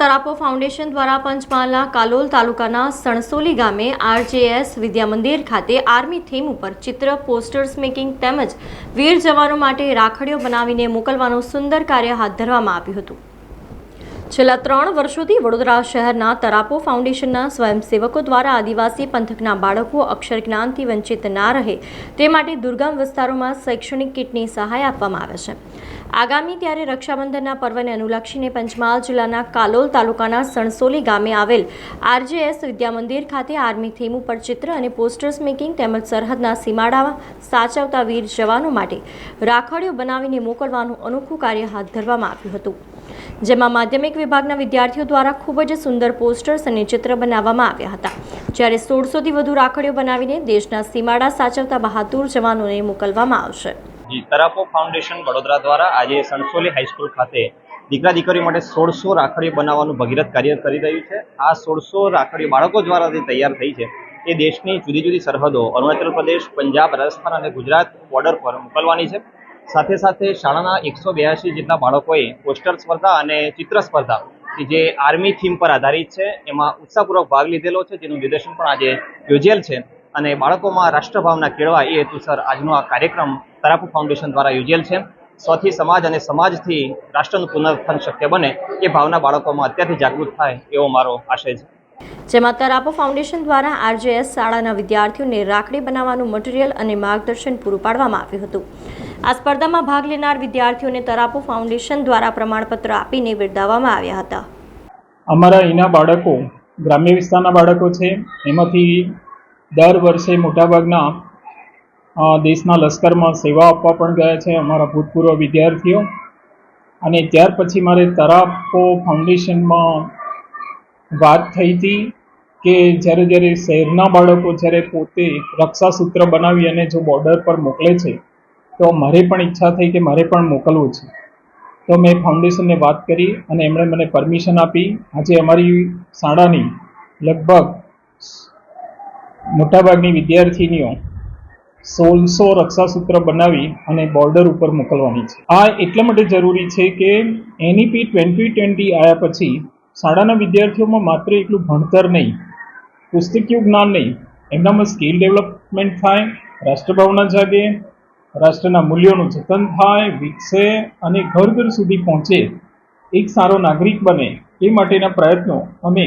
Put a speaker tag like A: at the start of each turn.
A: તરાપો foundation દ્વારા પંચમહાલના કાલોલ તાલુકાના સણસોલી ગામે આરજેએસ વિદ્યામંદિર ખાતે આર્મી થીમ ઉપર ચિત્ર, પોસ્ટર્સ મેકિંગ તેમજ વીર જવાનો માટે રાખડીઓ બનાવીને મોકલવાનું સુંદર કાર્ય હાથ ધરવામાં આવ્યું હતું. છેલ્લા ત્રણ વર્ષોથી વડોદરા શહેરના તરાપો ફાઉન્ડેશનના સ્વયંસેવકો દ્વારા આદિવાસી પંથકના બાળકો અક્ષર જ્ઞાનથી વંચિત ના રહે તે માટે દુર્ગમ વિસ્તારોમાં શૈક્ષણિક કીટની સહાય આપવામાં આવે છે. આગામી ત્યારે રક્ષાબંધનના પર્વને અનુલક્ષીને પંચમહાલ જિલ્લાના કાલોલ તાલુકાના સણસોલી ગામે આવેલ આરજેએસ વિદ્યામંદિર ખાતે આર્મી થીમ ઉપર ચિત્ર અને પોસ્ટર્સ મેકિંગ તેમજ સરહદના સીમાડા સાચવતા વીર જવાનો માટે રાખડીઓ બનાવીને મોકલવાનું અનોખું કાર્ય હાથ ધરવામાં આવ્યું હતું. જેમાં માધ્યમિક વિભાગના વિદ્યાર્થીઓ દ્વારા ખૂબ જ સુંદર પોસ્ટર્સ અને ચિત્ર બનાવવામાં આવ્યા હતા. જ્યારે સોળસોથી વધુ રાખડીઓ બનાવીને દેશના સીમાડા સાચવતા બહાદુર જવાનોને મોકલવામાં આવશે.
B: જી, તરાપો ફાઉન્ડેશન વડોદરા દ્વારા આજે સણસોલી હાઈસ્કૂલ ખાતે દીકરા દીકરીઓ માટે સોળસો રાખડીઓ બનાવવાનું ભગીરથ કાર્ય કરી રહ્યું છે. આ સોળસો રાખડીઓ બાળકો દ્વારા જે તૈયાર થઈ છે, એ દેશની જુદી જુદી સરહદો, અરુણાચલ પ્રદેશ, પંજાબ, રાજસ્થાન અને ગુજરાત બોર્ડર પર મોકલવાની છે. સાથે સાથે શાળાના એકસો બ્યાસી જેટલા બાળકોએ પોસ્ટર સ્પર્ધા અને ચિત્ર સ્પર્ધા, કે જે આર્મી થીમ પર આધારિત છે, એમાં ઉત્સાહપૂર્વક ભાગ લીધેલો છે, જેનું નિદર્શન પણ આજે યોજેલ છે. અને બાળકોમાં રાષ્ટ્રભાવના કેળવાય એ હેતુસર આજનો આ કાર્યક્રમ તરાપુ ફાઉન્ડેશન દ્વારા યોજેલ છે. સ્વથી સમાજ અને સમાજથી રાષ્ટ્રનું પુનરુત્થાન શક્ય બને એ ભાવના બાળકોમાં અત્યારથી જાગૃત થાય એવો મારો આશય છે.
A: જેમાં તરાપો ફાઉન્ડેશન દ્વારા આરજેએસ શાળાના વિદ્યાર્થીઓને રાખડી બનાવવાનું મટીરિયલ અને માર્ગદર્શન પૂરું પાડવામાં આવ્યું હતું. આ સ્પર્ધામાં ભાગ લેનાર વિદ્યાર્થીઓને તરાપો ફાઉન્ડેશન દ્વારા પ્રમાણપત્ર આપીને બિરદાવવામાં આવ્યા હતા.
C: અમારા અહીંના બાળકો ગ્રામ્ય વિસ્તારના બાળકો છે. એમાંથી દર વર્ષે મોટાભાગના દેશના લશ્કરમાં સેવા આપવા પણ ગયા છે અમારા ભૂતપૂર્વ વિદ્યાર્થીઓ. અને ત્યાર પછી મારે તરાપો ફાઉન્ડેશનમાં વાત થઈ હતી કે જ્યારે જ્યારે શહેરના બાળકો જ્યારે પોતે રક્ષાસૂત્ર બનાવી અને જો બોર્ડર પર મોકલે છે, તો મારે પણ ઈચ્છા થઈ કે મારે પણ મોકલવું છે. તો મેં ફાઉન્ડેશનને વાત કરી અને એમણે મને પરમિશન આપી. આજે અમારી શાળાની લગભગ મોટાભાગની વિદ્યાર્થીનીઓ સોળસો રક્ષાસૂત્ર બનાવી અને બોર્ડર ઉપર મોકલવાની છે. આ એટલા માટે જરૂરી છે કે એનઈપી ટ્વેન્ટી ટ્વેન્ટી આવ્યા પછી શાળાના વિદ્યાર્થીઓમાં માત્ર એટલું ભણતર નહીં પુસ્તકીય જ્ઞાન નહીં, એમનામાં સ્કિલ ડેવલપમેન્ટ થાય, રાષ્ટ્રભાવના જાગે, રાષ્ટ્રના મૂલ્યોનું જતન થાય, વિકસે અને ઘર ઘર સુધી પહોંચે, એક સારો નાગરિક બને એ માટેના પ્રયત્નો અમે